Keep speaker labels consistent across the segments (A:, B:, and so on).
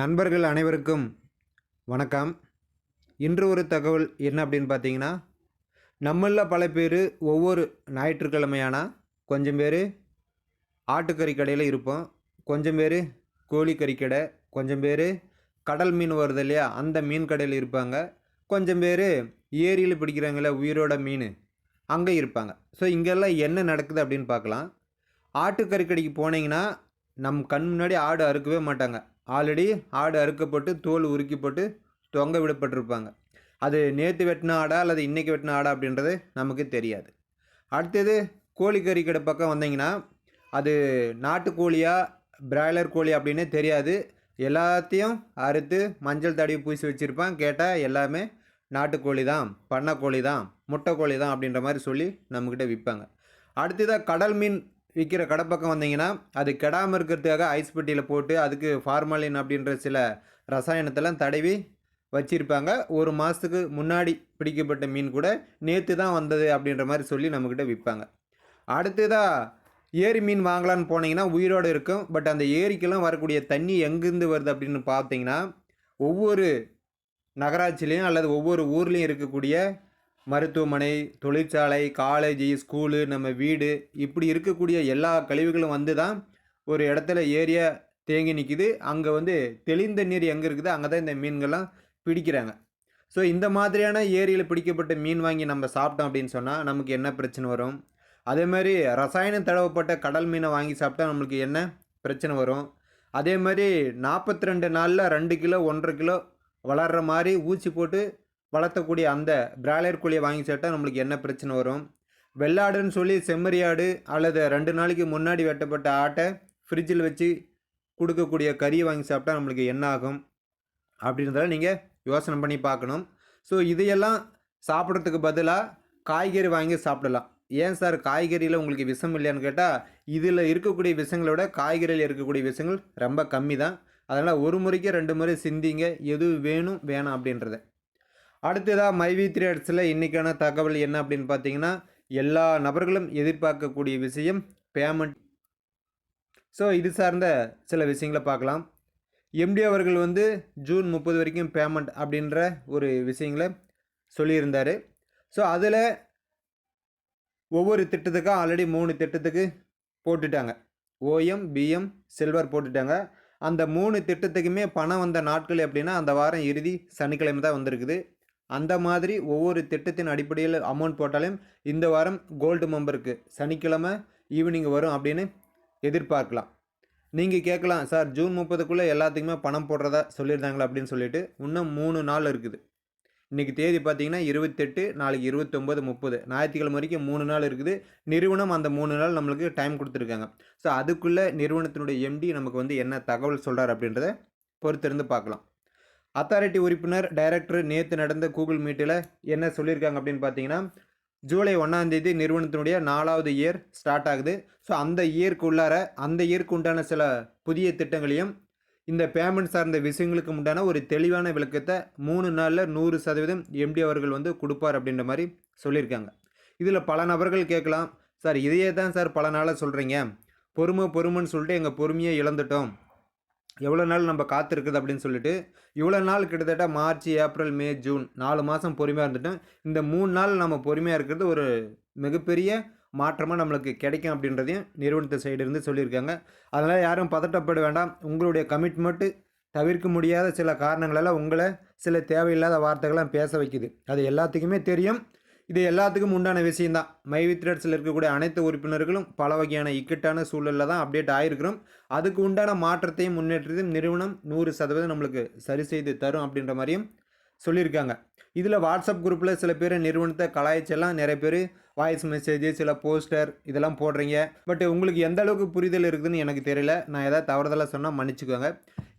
A: நண்பர்கள் அனைவருக்கும் வணக்கம். இன்று ஒரு தகவல் என்ன அப்படின்னு பார்த்தீங்கன்னா நம்மளில் பல பேர் ஒவ்வொரு ஞாயிற்றுக்கிழமையானா கொஞ்சம் பேர் ஆட்டுக்கறி கடையில் இருப்போம் கொஞ்சம் பேர் கோழிக்கறி கடை கொஞ்சம் பேர் கடல் மீன் வருது இல்லையா அந்த மீன் கடையில் இருப்பாங்க கொஞ்சம் பேர் ஏரியில் பிடிக்கிறாங்களே உயிரோட மீன் அங்கே இருப்பாங்க. ஸோ இங்கெல்லாம் என்ன நடக்குது அப்படின்னு பார்க்கலாம். ஆட்டுக்கறி கடைக்கு போனீங்கன்னா நம் கண் முன்னாடி ஆடு அறுக்கவே மாட்டாங்க. ஆல்ரெடி ஆடு அறுக்கப்பட்டு தோல் உருக்கி போட்டு தொங்க விடப்பட்டிருப்பாங்க. அது நேற்று வெட்டின ஆடா அல்லது இன்றைக்கி வெட்டின ஆடா அப்படின்றது நமக்கு தெரியாது. அடுத்தது கோழிக்கறி கடை பக்கம் வந்தீங்கன்னா அது நாட்டுக்கோழியா பிராய்லர் கோழி அப்படின்னே தெரியாது. எல்லாத்தையும் அறுத்து மஞ்சள் தடவி பூசி வச்சுருப்பான். கேட்டால் எல்லாமே நாட்டுக்கோழி தான் பண்ணை கோழி தான் முட்டைக்கோழி தான் அப்படின்ற மாதிரி சொல்லி நம்மக்கிட்ட விற்பாங்க. அடுத்ததாக கடல் மீன் விற்கிற கடை பக்கம் வந்தீங்கன்னா அது கெடாமல் இருக்கிறதுக்காக ஐஸ் பெட்டியில் போட்டு அதுக்கு ஃபார்மாலின் அப்படின்ற சில ரசாயனத்தெல்லாம் தடவி வச்சுருப்பாங்க. ஒரு மாதத்துக்கு முன்னாடி பிடிக்கப்பட்ட மீன் கூட நேற்று தான் வந்தது அப்படின்ற மாதிரி சொல்லி நம்மக்கிட்ட விற்பாங்க அடுத்ததாக ஏரி மீன் வாங்கலான்னு போனீங்கன்னா உயிரோடு இருக்கும். பட் அந்த ஏரிக்கெல்லாம் வரக்கூடிய தண்ணி எங்கேருந்து வருது அப்படின்னு பார்த்தீங்கன்னா ஒவ்வொரு நகராட்சிலையும் அல்லது ஒவ்வொரு ஊர்லேயும் இருக்கக்கூடிய மருத்துவமனை தொழிற்சாலை காலேஜ் ஸ்கூலு நம்ம வீடு இப்படி இருக்கக்கூடிய எல்லா கழிவுகளும் வந்து தான் ஒரு இடத்துல ஏரியா தேங்கி நிற்கிது அங்கே வந்து தெளிந்த நீர் எங்கே இருக்குது? அங்கே தான் இந்த மீன்கள்லாம் பிடிக்கிறாங்க. ஸோ இந்த மாதிரியான ஏரியில் பிடிக்கப்பட்ட மீன் வாங்கி நம்ம சாப்பிட்டோம் அப்படின்னு சொன்னால் நமக்கு என்ன பிரச்சனை வரும்? அதே மாதிரி ரசாயனம் தடவப்பட்ட கடல் மீனை வாங்கி சாப்பிட்டா நம்மளுக்கு என்ன பிரச்சனை வரும்? அதே மாதிரி நாற்பத்தி ரெண்டு நாளில் ரெண்டு கிலோ ஒன்றரை கிலோ வளர்கிற மாதிரி ஊசி போட்டு வளர்த்தக்கூடிய அந்த பிராய்லர் கோழியை வாங்கி சாப்பிட்டா நம்மளுக்கு என்ன பிரச்சனை வரும்? வெள்ளாடுன்னு சொல்லி செம்மறியாடு அல்லது ரெண்டு நாளைக்கு முன்னாடி வெட்டப்பட்ட ஆட்டை ஃப்ரிட்ஜில் வச்சு கொடுக்கக்கூடிய கறியை வாங்கி சாப்பிட்டா நம்மளுக்கு என்ன ஆகும்? அப்படின்றதெல்லாம் நீங்கள் யோசனை பண்ணி பார்க்கணும். ஸோ இதையெல்லாம் சாப்பிட்றதுக்கு பதிலாக காய்கறி வாங்கி சாப்பிடலாம். ஏன் சார் காய்கறியில் உங்களுக்கு விஷம் இல்லையான்னு கேட்டால் இதில் இருக்கக்கூடிய விஷங்களோட காய்கறியில் இருக்கக்கூடிய விஷங்கள் ரொம்ப கம்மி தான் அதனால் ஒரு முறைக்கு ரெண்டு முறை சிந்திங்க எது வேணும் வேணாம் அப்படின்றத. அடுத்ததாக மைவி த்ரீ அட்ஸில் இன்றைக்கான தகவல் என்ன அப்படின்னு பார்த்தீங்கன்னா எல்லா நபர்களும் எதிர்பார்க்கக்கூடிய விஷயம் பேமெண்ட் ஸோ இது சார்ந்த சில விஷயங்களை பார்க்கலாம். எம்டி அவர்கள் வந்து ஜூன் முப்பது வரைக்கும் பேமெண்ட் அப்படின்ற ஒரு விஷயங்களை சொல்லியிருந்தார். ஸோ அதில் ஒவ்வொரு திட்டத்துக்கும் ஆல்ரெடி மூணு திட்டத்துக்கு போட்டுட்டாங்க. ஓஎம் பிஎம் சில்வர் போட்டுட்டாங்க. அந்த மூணு திட்டத்துக்குமே பணம் வந்த நாட்கள் எப்படின்னா அந்த வாரம் இறுதி சனிக்கிழமை தான் வந்திருக்குது. அந்த மாதிரி ஒவ்வொரு திட்டத்தின் அடிப்படையில் அமௌண்ட் போட்டாலும் இந்த வாரம் கோல்டு மெம்பருக்கு சனிக்கிழமை ஈவினிங் வரும் அப்படின்னு எதிர்பார்க்கலாம். நீங்கள் கேட்கலாம் சார் ஜூன் முப்பதுக்குள்ளே எல்லாத்துக்குமே பணம் போடுறதா சொல்லியிருந்தாங்களா? அப்படின்னு சொல்லிட்டு இன்னும் மூணு நாள் இருக்குது. இன்றைக்கி தேதி பார்த்தீங்கன்னா இருபத்தெட்டு நாளைக்கு இருபத்தொம்போது முப்பது. ஞாயிற்றுக்கிழமை வரைக்கும் மூணு நாள் இருக்குது. நிறுவனம் அந்த மூணு நாள் நம்மளுக்கு டைம் கொடுத்துருக்காங்க. ஸோ அதுக்குள்ளே நிறுவனத்தினுடைய எம்டி நமக்கு வந்து என்ன தகவல் சொல்கிறார் அப்படின்றத பொறுத்திருந்து பார்க்கலாம். அத்தாரிட்டி உறுப்பினர் டைரக்டர் நேற்று நடந்த கூகுள் மீட்டில் என்ன சொல்லியிருக்காங்க அப்படின்னு பார்த்தீங்கன்னா ஜூலை ஒன்றாந்தேதி நிறுவனத்தினுடைய நாலாவது இயர் ஸ்டார்ட் ஆகுது. ஸோ அந்த இயர்க்கு உள்ளார அந்த இயர்க்கு உண்டான சில புதிய திட்டங்களையும் இந்த பேமெண்ட் சார்ந்த விஷயங்களுக்கு உண்டான ஒரு தெளிவான விளக்கத்தை மூணு நாளில் நூறு சதவீதம் எம்டி அவர்கள் வந்து கொடுப்பார் அப்படின்ற மாதிரி சொல்லியிருக்காங்க இதில் பல நபர்கள் கேட்கலாம் சார் இதையே தான் சார் பல நாளாக சொல்கிறீங்க பொறுமை பொறுமைன்னு சொல்லிட்டு எங்கள் பொறுமையை இழந்துட்டோம். எவ்வளோ நாள் நம்ம காத்திருக்குது அப்படின்னு சொல்லிட்டு இவ்வளோ நாள் கிட்டத்தட்ட மார்ச் ஏப்ரல் மே ஜூன் நாலு மாதம் பொறுமையாக இருந்துட்டோம் இந்த மூணு நாள் நம்ம பொறுமையாக இருக்கிறது ஒரு மிகப்பெரிய மாற்றமாக நம்மளுக்கு கிடைக்கும் அப்படின்றதையும் நிறுவனத்தை சைடு இருந்து சொல்லியிருக்காங்க. அதனால் யாரும் பதட்டப்பட வேண்டாம். உங்களுடைய கமிட்மெண்ட்டு தவிர்க்க முடியாத சில காரணங்களெல்லாம் உங்களை சில தேவையில்லாத வார்த்தைகள்லாம் பேச வைக்குது. அது எல்லாத்துக்குமே தெரியும். இது எல்லாத்துக்கும் உண்டான விஷயந்தான் மைவி த்ரெட்ஸில் இருக்கக்கூடிய அனைத்து உறுப்பினர்களும் பல வகையான இக்கட்டான சூழலில் தான் அப்டேட் ஆகிருக்கிறோம் அதுக்கு உண்டான மாற்றத்தையும் முன்னேற்றத்தையும் நிறுவனம் நூறு சதவீதம் நம்மளுக்கு சரி செய்து தரும் அப்படின்ற மாதிரியும் சொல்லியிருக்காங்க. இதில் வாட்ஸ்அப் குரூப்பில் சில பேர் நிறுவனத்தை கலாய்ச்செல்லாம் நிறைய பேர் வாய்ஸ் மெசேஜ் சில போஸ்டர் இதெல்லாம் போடுறீங்க. பட் உங்களுக்கு எந்த அளவுக்கு புரிதல் இருக்குதுன்னு எனக்கு தெரியல. நான் ஏதாவது தவறுதலாக சொன்னால் மன்னிச்சுக்கோங்க.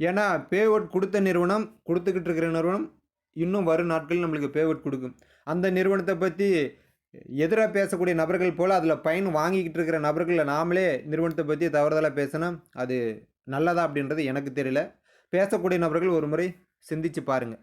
A: ஏன்னா பே அவுட் கொடுத்த நிறுவனம் கொடுத்துக்கிட்டு இருக்கிற நிறுவனம் இன்னும் வரும் நாட்களில் நம்மளுக்கு பே கொடுக்கும். அந்த நிறுவனத்தை பற்றி எதிராக பேசக்கூடிய நபர்கள் போல் அதில் பயன் வாங்கிக்கிட்டு இருக்கிற நபர்களை நாமளே நிறுவனத்தை பற்றி தவறுதலாக பேசினா அது நல்லதா அப்படின்றது எனக்கு தெரியல. பேசக்கூடிய நபர்கள் ஒரு முறை சிந்திச்சு பாருங்கள்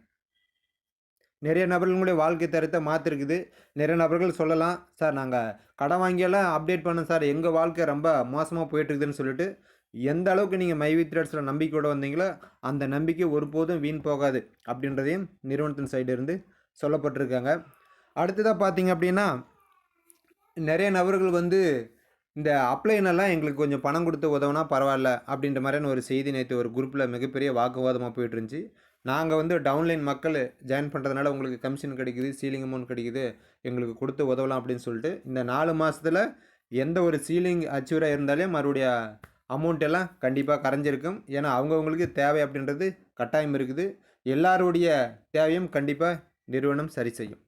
A: நிறைய நபர்களுடைய வாழ்க்கை தரத்தை மாற்றிருக்குது நிறைய நபர்கள் சொல்லலாம் சார் நாங்கள் கடன் வாங்கியெல்லாம் அப்டேட் பண்ணோம் சார். எங்கள் வாழ்க்கை ரொம்ப மோசமாக போயிட்டுருக்குதுன்னு சொல்லிட்டு எந்த அளவுக்கு நீங்கள் மைவி த்ரெட்ஸில் நம்பிக்கையோடு வந்தீங்களோ அந்த நம்பிக்கை ஒருபோதும் வீண் போகாது. அப்படின்றதையும் நிறுவனத்தின் சைடு இருந்து சொல்லப்பட்டிருக்காங்க. அடுத்ததாக பார்த்தீங்க அப்படின்னா நிறைய நபர்கள் வந்து இந்த அப்ளைனெல்லாம் எங்களுக்கு கொஞ்சம் பணம் கொடுத்து உதவுனா பரவாயில்ல. அப்படின்ற மாதிரியான ஒரு செய்தி நேற்று ஒரு குரூப்பில் மிகப்பெரிய வாக்குவாதமாக போயிட்டு இருந்துச்சு நாங்கள் வந்து டவுன்லைன் மக்கள் ஜாயின் பண்ணுறதுனால உங்களுக்கு கமிஷன் கிடைக்குது சீலிங் அமௌண்ட் கிடைக்குது எங்களுக்கு கொடுத்து உதவலாம் அப்படின்னு சொல்லிட்டு இந்த நாலு மாதத்தில் எந்த ஒரு சீலிங் அச்சீவராக இருந்தாலே மறுபடியும் அமௌண்ட் எல்லாம் கண்டிப்பாக கரைஞ்சிருக்கும். ஏன்னா அவங்கவுங்களுக்கு தேவை அப்படின்றது கட்டாயம் இருக்குது. எல்லாருடைய தேவையும் கண்டிப்பாக நிறுவனம் சரி செய்யும்.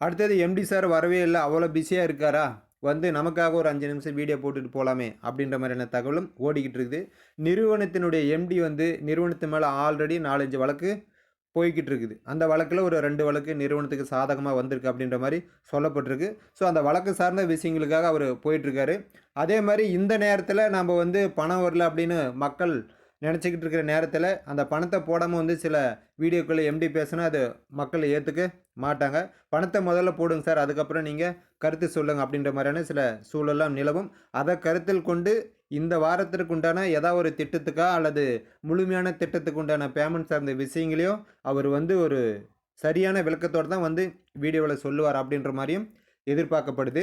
A: அடுத்தது எம்டி சார் வரவே இல்லை. அவ்வளோ பிஸியாக இருக்காரா? வந்து நமக்காக ஒரு அஞ்சு நிமிஷம் வீடியோ போட்டுட்டு போகலாமே அப்படின்ற மாதிரியான தகவலும் ஓடிக்கிட்டு இருக்குது. நிறுவனத்தினுடைய எம்டி வந்து நிறுவனத்து மேலே ஆல்ரெடி நாலஞ்சு வழக்கு போய்கிட்டு இருக்குது. அந்த வழக்கில் ஒரு ரெண்டு வழக்கு நிறுவனத்துக்கு சாதகமாக வந்திருக்கு அப்படின்ற மாதிரி சொல்லப்பட்டிருக்கு. ஸோ அந்த வழக்கு சார்ந்த விஷயங்களுக்காக அவர் போயிட்டுருக்காரு அதே மாதிரி இந்த நேரத்தில் நம்ம வந்து பணம் வரல அப்படின்னு மக்கள் நினச்சிக்கிட்டு இருக்கிற நேரத்தில் அந்த பணத்தை போடாமல் வந்து சில வீடியோக்களை எம்டி பேசுனா அது மக்கள் ஏற்றுக்க மாட்டாங்க. பணத்தை முதல்ல போடுங்க சார். அதுக்கப்புறம் நீங்கள் கருத்து சொல்லுங்கள் அப்படின்ற மாதிரியான சில சூழலாம் நிலவும். அதை கருத்தில் கொண்டு இந்த வாரத்திற்கு உண்டான ஏதாவது ஒரு திட்டத்துக்கா அல்லது முழுமையான திட்டத்துக்கு உண்டான பேமெண்ட் சார்ந்த விஷயங்களையும் அவர் வந்து ஒரு சரியான விளக்கத்தோடு தான் வந்து வீடியோவில் சொல்லுவார் அப்படின்ற மாதிரியும் எதிர்பார்க்கப்படுது.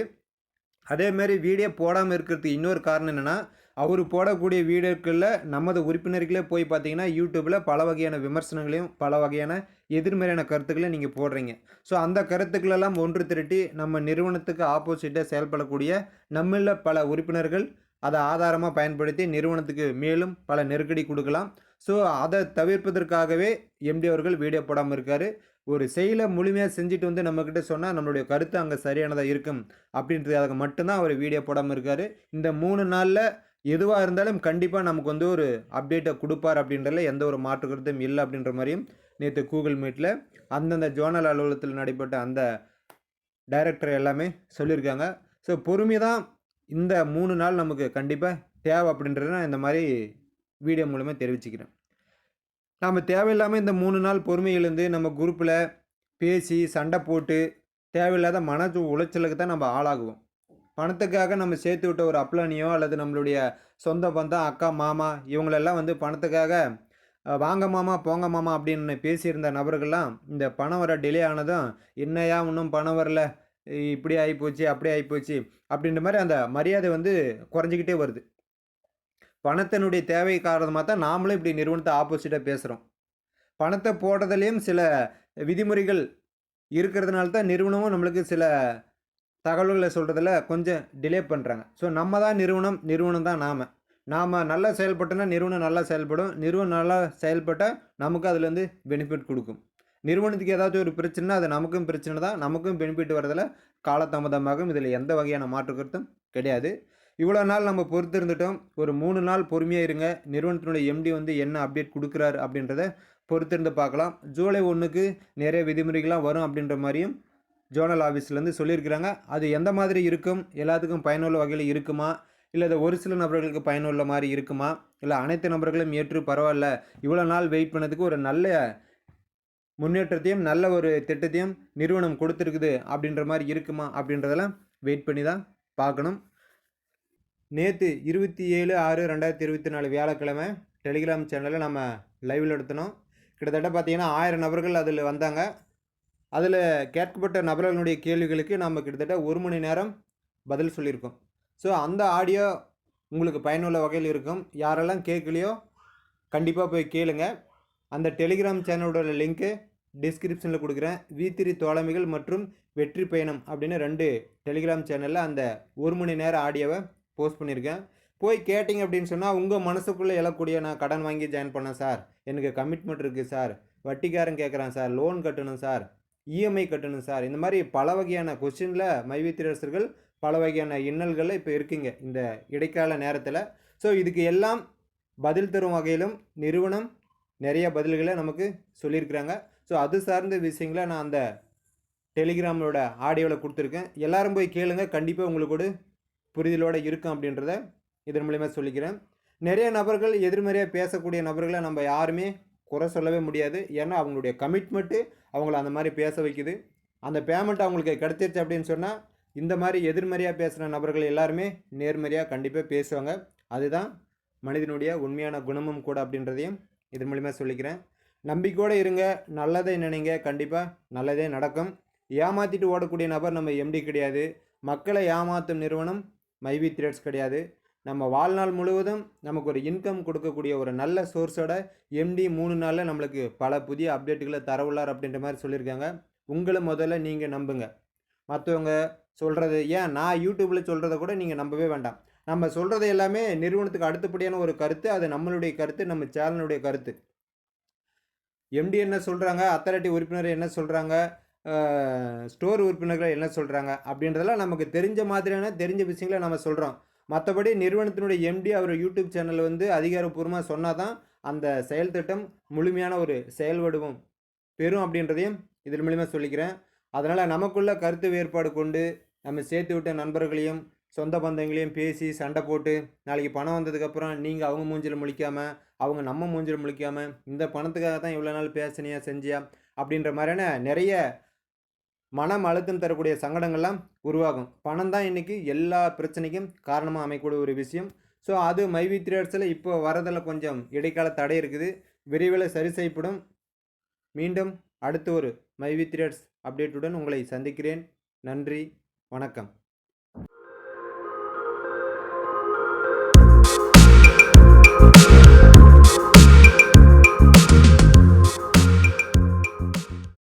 A: அதேமாரி வீடியோ போடாமல் இருக்கிறதுக்கு இன்னொரு காரணம் என்னென்னா அவர் போடக்கூடிய வீடியோக்களில் நமது உறுப்பினர்களே போய் பார்த்தீங்கன்னா யூடியூப்பில் பல வகையான விமர்சனங்களையும் பல வகையான எதிர்மறையான கருத்துக்களையும் நீங்கள் போடுறீங்க. ஸோ அந்த கருத்துக்களெல்லாம் ஒன்று திரட்டி நம்ம நிறுவனத்துக்கு ஆப்போசிட்டாக செயல்படக்கூடிய நம்மளில் பல உறுப்பினர்கள் அதை ஆதாரமாக பயன்படுத்தி நிறுவனத்துக்கு மேலும் பல நெருக்கடி கொடுக்கலாம். ஸோ அதை தவிர்ப்பதற்காகவே எம்டி அவர்கள் வீடியோ போடாமல் இருக்கார். ஒரு செயலை முழுமையாக செஞ்சுட்டு வந்து நம்மக்கிட்ட சொன்னால் நம்மளுடைய கருத்து அங்கே சரியானதாக இருக்கும் அப்படின்றதுக்காக மட்டும்தான் அவர் வீடியோ போடாமல் இருக்கார். இந்த மூணு நாளில் எதுவாக இருந்தாலும் கண்டிப்பாக நமக்கு வந்து ஒரு அப்டேட்டை கொடுப்பார் அப்படின்றதுல எந்த ஒரு மாற்று கருத்தும் இல்லை அப்படின்ற மாதிரியும் நேற்று கூகுள் மீட்டில் அந்தந்த ஜோனல் அலுவலகத்தில் நடைபெற்ற அந்த டைரக்டர் எல்லாமே சொல்லியிருக்காங்க. ஸோ பொறுமை தான் இந்த மூணு நாள் நமக்கு கண்டிப்பாக தேவை அப்படின்றதுனா இந்த மாதிரி வீடியோ மூலமாக தெரிவிச்சுக்கிறேன். நாம் தேவையில்லாமல் இந்த மூணு நாள் பொறுமையிலேருந்து நம்ம குரூப்பில் பேசி சண்டை போட்டு தேவையில்லாத மன உளைச்சலுக்கு தான் நம்ம ஆளாகுவோம். பணத்துக்காக நம்ம சேர்த்து விட்ட ஒரு அப்ளானியோ அல்லது நம்மளுடைய சொந்த பந்தம் அக்கா மாமா இவங்களெல்லாம் வந்து பணத்துக்காக வாங்க மாமா போங்க மாமா அப்படின்னு பேசியிருந்த நபர்கள்லாம் இந்த பணம் வர டிலே ஆனதும் என்னையா இன்னும் பணம் வரல இப்படி ஆகிப்போச்சு அப்படி ஆகிப்போச்சு அப்படின்ற மாதிரி அந்த மரியாதை வந்து குறைஞ்சிக்கிட்டே வருது. பணத்தினுடைய தேவை காரணமாக தான் நாமளும் இப்படி நிறுவனத்தை ஆப்போசிட்டாக பேசுகிறோம் பணத்தை போடுறதுலேயும் சில விதிமுறைகள் இருக்கிறதுனால தான் நிறுவனமும் நம்மளுக்கு சில தகவல்களை சொல்கிறதுல கொஞ்சம் டிலே பண்ணுறாங்க ஸோ நம்ம தான் நிறுவனம் நிறுவனம் தான் நாம். நாம் நல்லா செயல்பட்டோன்னா நிறுவனம் நல்லா செயல்படும். நிறுவனம் நல்லா செயல்பட்டால் நமக்கு அதுலேருந்து பெனிஃபிட் கொடுக்கும். நிறுவனத்துக்கு ஏதாச்சும் ஒரு பிரச்சனைனா அது நமக்கும் பிரச்சனை தான் நமக்கும் பெனிஃபிட் வரதில் காலதாமதமாகும். இதில் எந்த வகையான மாற்று கருத்தும் கிடையாது. இவ்வளோ நாள் நம்ம பொறுத்து இருந்துட்டோம் ஒரு மூணு நாள் பொறுமையாக இருங்க. நிறுவனத்தினுடைய எம்டி வந்து என்ன அப்டேட் கொடுக்குறாரு அப்படின்றத பொறுத்திருந்து பார்க்கலாம். ஜூலை ஒன்றுக்கு நிறைய விதிமுறைகள்லாம் வரும் அப்படின்ற மாதிரியும் ஜோனல் ஆஃபீஸ்லேருந்து சொல்லியிருக்கிறாங்க. அது எந்த மாதிரி இருக்கும்? எல்லாத்துக்கும் பயனுள்ள வகையில் இருக்குமா? இல்லை அது ஒரு சில நபர்களுக்கு பயனுள்ள மாதிரி இருக்குமா? இல்லை அனைத்து நபர்களும் ஏற்று பரவாயில்ல. இவ்வளோ நாள் வெயிட் பண்ணதுக்கு ஒரு நல்ல முன்னேற்றத்தையும் நல்ல ஒரு திட்டத்தையும் நிறுவனம் கொடுத்துருக்குது அப்படின்ற மாதிரி இருக்குமா அப்படின்றதெல்லாம் வெயிட் பண்ணி தான் பார்க்கணும். நேற்று இருபத்தி ஏழு ஆறு ரெண்டாயிரத்தி இருபத்தி நாலு வியாழக்கிழமை டெலிகிராம் சேனலில் நம்ம லைவில் எடுத்தனோம். கிட்டத்தட்ட பார்த்திங்கன்னா ஆயிரம் நபர்கள் அதில் வந்தாங்க. அதில் கேட்கப்பட்ட நபர்களுடைய கேள்விகளுக்கு நம்ம கிட்டத்தட்ட ஒரு மணி நேரம் பதில் சொல்லியிருக்கோம். ஸோ அந்த ஆடியோ உங்களுக்கு பயனுள்ள வகையில் இருக்கும். யாரெல்லாம் கேட்கலையோ கண்டிப்பாக போய் கேளுங்க. அந்த டெலிகிராம் சேனலோட லிங்க்கு டிஸ்கிரிப்ஷனில் கொடுக்குறேன். வீத்திரி த்ரீ தோழமைகள் மற்றும் வெற்றி பயணம் அப்படின்னு ரெண்டு டெலிகிராம் சேனலில் அந்த ஒரு மணி நேரம் ஆடியோவை போஸ்ட் பண்ணியிருக்கேன். போய் கேட்டிங்க அப்படின்னு சொன்னால் உங்கள் மனசுக்குள்ளே எழக்கூடிய நான் கடன் வாங்கி ஜாயின் பண்ணேன் சார் எனக்கு கமிட்மெண்ட் இருக்குது சார் வட்டிக்காரன் கேட்குறான் சார் லோன் கட்டணும் சார் இஎம்ஐ கட்டணும் சார் இந்த மாதிரி பல வகையான கொஸ்டினில் மைவித்திரசர்கள் பல வகையான இன்னல்களில் இப்போ இருக்குங்க இந்த இடைக்கால நேரத்தில். ஸோ இதுக்கு எல்லாம் பதில் தரும் வகையிலும் நிறுவனம் நிறைய பதில்களை நமக்கு சொல்லியிருக்கிறாங்க. ஸோ அது சார்ந்த விஷயங்களை நான் அந்த டெலிகிராமோட ஆடியோவில் கொடுத்துருக்கேன். எல்லோரும் போய் கேளுங்க. கண்டிப்பாக உங்களுக்கு கூட புரிதலோடு இருக்கும் அப்படின்றத இதன் மூலயமா சொல்லிக்கிறேன். நிறைய நபர்கள் எதிர்மறையாக பேசக்கூடிய நபர்களை நம்ம யாருமே குறை சொல்லவே முடியாது. ஏன்னா அவங்களுடைய கமிட்மெண்ட்டு அவங்கள அந்த மாதிரி பேச வைக்குது. அந்த பேமெண்ட் அவங்களுக்கு கிடைச்சிருச்சு அப்படின்னு சொன்னால் இந்த மாதிரி எதிர்மறையாக பேசுகிற நபர்கள் எல்லாருமே நேர்மறையாக கண்டிப்பாக பேசுவாங்க. அதுதான் மனிதனுடைய உண்மையான குணமும் கூட அப்படின்றதையும் இதன் மூலிமா சொல்லிக்கிறேன். நம்பிக்கையோடு இருங்க. நல்லதை நினைங்க. கண்டிப்பாக நல்லதே நடக்கும். ஏமாற்றிட்டு ஓடக்கூடிய நபர் நம்ம எம்டி கிடையாது. மக்களை ஏமாற்றும் நிறுவனம் மைவி த்ரெட்ஸ் கிடையாது. நம்ம வாழ்நாள் முழுவதும் நமக்கு ஒரு இன்கம் கொடுக்கக்கூடிய ஒரு நல்ல சோர்ஸோட எம்டி மூணு நாளில் நம்மளுக்கு பல புதிய அப்டேட்டுகளை தரவுள்ளார் அப்படின்ற மாதிரி சொல்லியிருக்காங்க. உங்களை முதல்ல நீங்கள் நம்புங்க. மற்றவங்க சொல்கிறது ஏன் நான் யூடியூப்பில் சொல்கிறத கூட நீங்கள் நம்பவே வேண்டாம். நம்ம சொல்கிறது எல்லாமே நிறுவனத்துக்கு அடுத்தபடியான ஒரு கருத்து அது நம்மளுடைய கருத்து நம்ம சேனலுடைய கருத்து. எம்டி என்ன சொல்கிறாங்க அத்தாரிட்டி உறுப்பினர் என்ன சொல்கிறாங்க ஸ்டோர் உறுப்பினர்கள் என்ன சொல்கிறாங்க அப்படின்றதெல்லாம் நமக்கு தெரிஞ்ச மாதிரியான தெரிஞ்ச விஷயங்களை நம்ம சொல்கிறோம் மற்றபடி நிறுவனத்தினுடைய எம்டி அவர் யூடியூப் சேனல் வந்து அதிகாரப்பூர்வமாக சொன்னால் தான் அந்த செயல் திட்டம் முழுமையான ஒரு செயல் வடிவம் பெறும் அப்படின்றதையும் இதன் மூலிமா சொல்லிக்கிறேன். அதனால் நமக்குள்ள கருத்து வேறுபாடு கொண்டு நம்ம சேர்த்து விட்ட நண்பர்களையும் சொந்த பந்தங்களையும் பேசி சண்டை போட்டு நாளைக்கு பணம் வந்ததுக்கப்புறம் நீங்கள் அவங்க மூஞ்சில் முழிக்காமல் அவங்க நம்ம மூஞ்சில் முழிக்காமல் இந்த பணத்துக்காக தான் இவ்வளோ நாள் பேசினியா செஞ்சியா அப்படின்ற மாதிரியான நிறைய மனம் அழுத்தம் தரக்கூடிய சங்கடங்கள்லாம் உருவாகும். பணம் தான் இன்றைக்கி எல்லா பிரச்சனைக்கும் காரணமாக அமைக்கக்கூடிய ஒரு விஷயம். ஸோ அது மைவி த்ரேட்ஸில் இப்போ வரதில் கொஞ்சம் இடைக்கால தடை இருக்குது. விரைவில் சரி செய்யப்படும். மீண்டும் அடுத்து ஒரு மைவி த்ரேட்ஸ் அப்டேட்டுடன் உங்களை சந்திக்கிறேன். நன்றி. வணக்கம்.